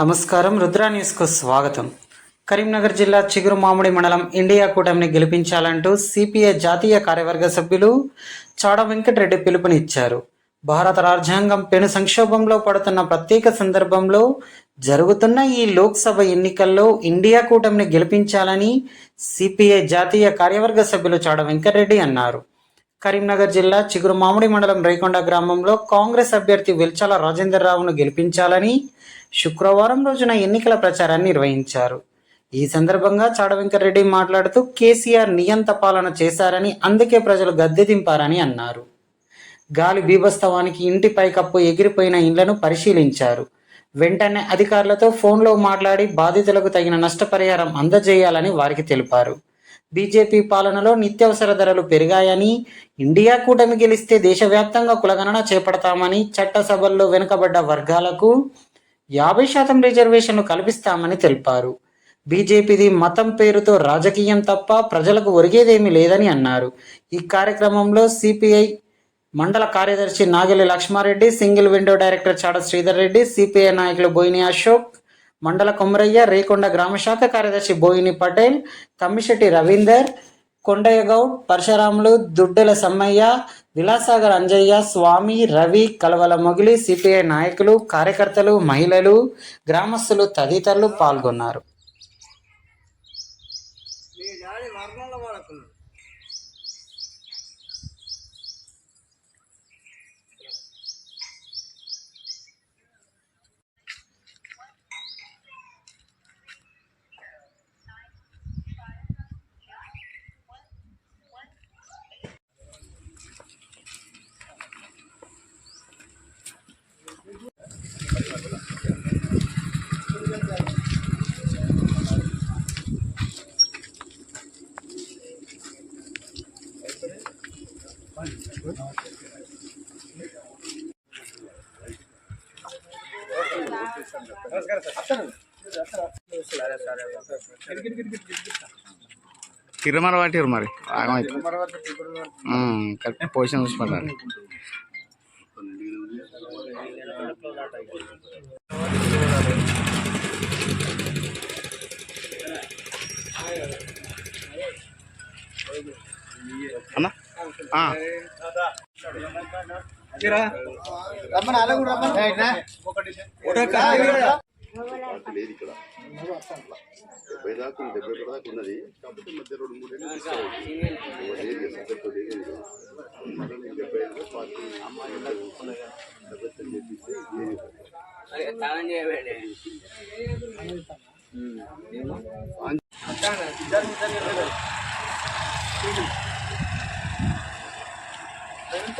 నమస్కారం. రుద్రా న్యూస్కు స్వాగతం. కరీంనగర్ జిల్లా చిగురు మామిడి మండలం ఇండియా కూటమిని గెలిపించాలంటూ సిపిఐ జాతీయ కార్యవర్గ సభ్యులు చాడ వెంకటరెడ్డి పిలుపునిచ్చారు. భారత రాజ్యాంగం పెను సంక్షోభంలో పడుతున్న ప్రత్యేక సందర్భంలో జరుగుతున్న ఈ లోక్సభ ఎన్నికల్లో ఇండియా కూటమిని గెలిపించాలని సిపిఐ జాతీయ కార్యవర్గ సభ్యులు చాడ వెంకటరెడ్డి అన్నారు. కరీంనగర్ జిల్లా చిగురు మామిడి మండలం రేకొండ గ్రామంలో కాంగ్రెస్ అభ్యర్థి వెల్చాల రాజేందర్ రావును గెలిపించాలని శుక్రవారం రోజున ఎన్నికల ప్రచారాన్ని నిర్వహించారు. ఈ సందర్భంగా చాడవెంకరెడ్డి మాట్లాడుతూ కేసీఆర్ నియంత పాలన చేశారని అందుకే ప్రజలు గద్దె దింపారని అన్నారు. గాలి బీభస్తవానికి ఇంటి పైకప్పు ఎగిరిపోయిన ఇండ్లను పరిశీలించారు. వెంటనే అధికారులతో ఫోన్లో మాట్లాడి బాధితులకు తగిన నష్టపరిహారం అందజేయాలని వారికి తెలిపారు. బీజేపీ పాలనలో నిత్యావసర ధరలు పెరిగాయని ఇండియా కూటమి గెలిస్తే దేశవ్యాప్తంగా కులగణన చేపడతామని చట్టసభల్లో వెనుకబడ్డ వర్గాలకు యాభై శాతం రిజర్వేషన్లు కల్పిస్తామని తెలిపారు. బీజేపీది మతం పేరుతో రాజకీయం తప్ప ప్రజలకు ఒరిగేదేమీ లేదని అన్నారు. ఈ కార్యక్రమంలో సిపిఐ మండల కార్యదర్శి Nagali Lakshma Reddy single window director Chada Sridhar Reddy CPI నాయకులు బోయిని అశోక్ మండల కొమరయ్య రేకొండ గ్రామ శాఖ కార్యదర్శి బోయిని పటేల్ తమ్మిశెట్టి రవీందర్ కొండయ్యగౌడ్ పరశురాములు దుడ్డెల సమ్మయ్య విలాసాగర్ అంజయ్య స్వామి రవి కలవల మొగిలి సిపిఐ నాయకులు కార్యకర్తలు మహిళలు గ్రామస్తులు తదితరులు పాల్గొన్నారు. కిరమర పట్టిరు మరి. కరెక్ట్. పొజిషన్ చూసుకుంటారు లేదు ఇక్కడ డెబ్బై దాకా ఉంది, డెబ్బై ఒకటి దాకా ఉన్నది కాకపోతే మధ్య రెండు మూడు ఏళ్ళు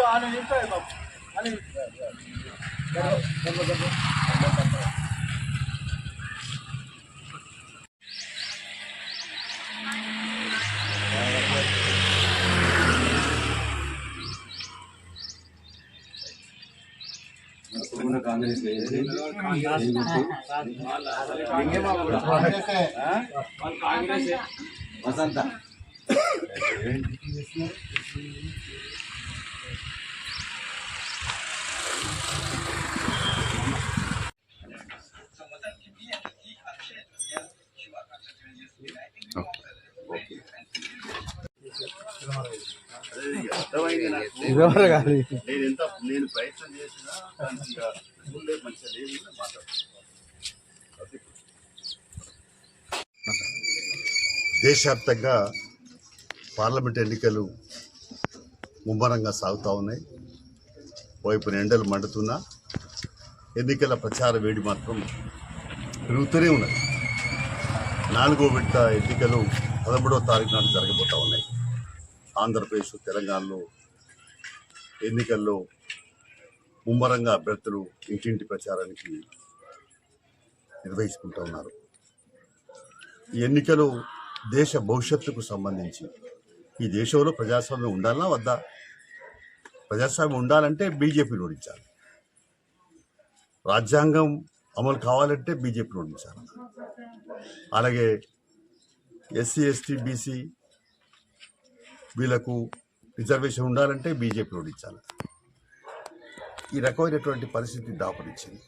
ఇది. మళ్ళీ నేను డెబ్బై ఐదు పార్టీ డెబ్బై నాకు. నేను ఎంత నేను ప్రయత్నం చేసినా ఊళ్ళో మంచిగా లేదు మాట్లాడుతున్నాను దేశవ్యాప్తంగా పార్లమెంట్ ఎన్నికలు ముమ్మరంగా సాగుతూ ఉన్నాయి. వైపు ఎండలు మండుతున్నా ఎన్నికల ప్రచార వేడి మాత్రం పెరుగుతూనే ఉన్నది. నాలుగో విడత ఎన్నికలు పదమూడవ తారీఖు నాడు జరగబోతూ ఉన్నాయి. ఆంధ్రప్రదేశ్ తెలంగాణలో ఎన్నికల్లో ముమ్మరంగా అభ్యర్థులు ఇంటింటి ప్రచారానికి నిర్వహించుకుంటూ ఉన్నారు. ఈ ఎన్నికలు దేశ భవిష్యత్తుకు సంబంధించి ఈ దేశంలో ప్రజాస్వామ్యం ఉండాలన్నా వద్దా? ప్రజాస్వామ్యం ఉండాలంటే బీజేపీని ఓడించాలి. రాజ్యాంగం అమలు కావాలంటే బీజేపీని ఓడించాలి. అలాగే ఎస్సీ ఎస్టీ బీసీ వీళ్ళకు రిజర్వేషన్ ఉండాలంటే బీజేపీ ఓడించాలి. ఈ రకమైనటువంటి పరిస్థితి దాపరించింది.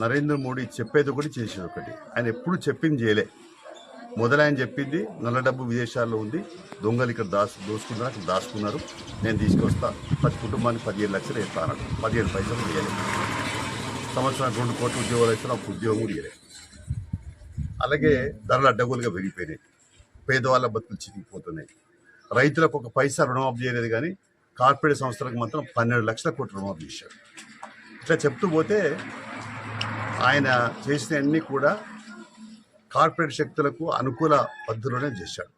నరేంద్ర మోడీ చెప్పేది ఒకటి చేసేది ఒకటి. ఆయన ఎప్పుడు చెప్పింది చేయలే. మొదలైన చెప్పింది నల్ల డబ్బు విదేశాల్లో ఉంది. దొంగలు ఇక్కడ దాసు దోసుకున్నారు అక్కడ దాచుకున్నారు నేను తీసుకొస్తా. ప్రతి కుటుంబానికి పదిహేను లక్షలు ఇస్తాను అన్నాడు. పదిహేను పైసలు ఇవ్వలేదు సంవత్సరానికి రెండు కోట్ల ఉద్యోగాలు ఇస్తే అప్పుడు ఉద్యోగం కూడా ఇవ్వలేదు అలాగే ధరలు అడ్డగోలుగా పెరిగిపోయినాయి. పేదవాళ్ళ బతుకులు చితికిపోతున్నాయి. రైతులకు ఒక పైసా రుణమాఫీ చేయలేదు కానీ కార్పొరేట్ సంస్థలకు మాత్రం పన్నెండు లక్షల కోట్ల రుణమాఫీ చేశారు. ఇట్లా చెప్తూ పోతే ఆయన చేసినవన్నీ కూడా కార్పొరేట్ శక్తులకు అనుకూల పద్ధతిలోనే చేశాడు.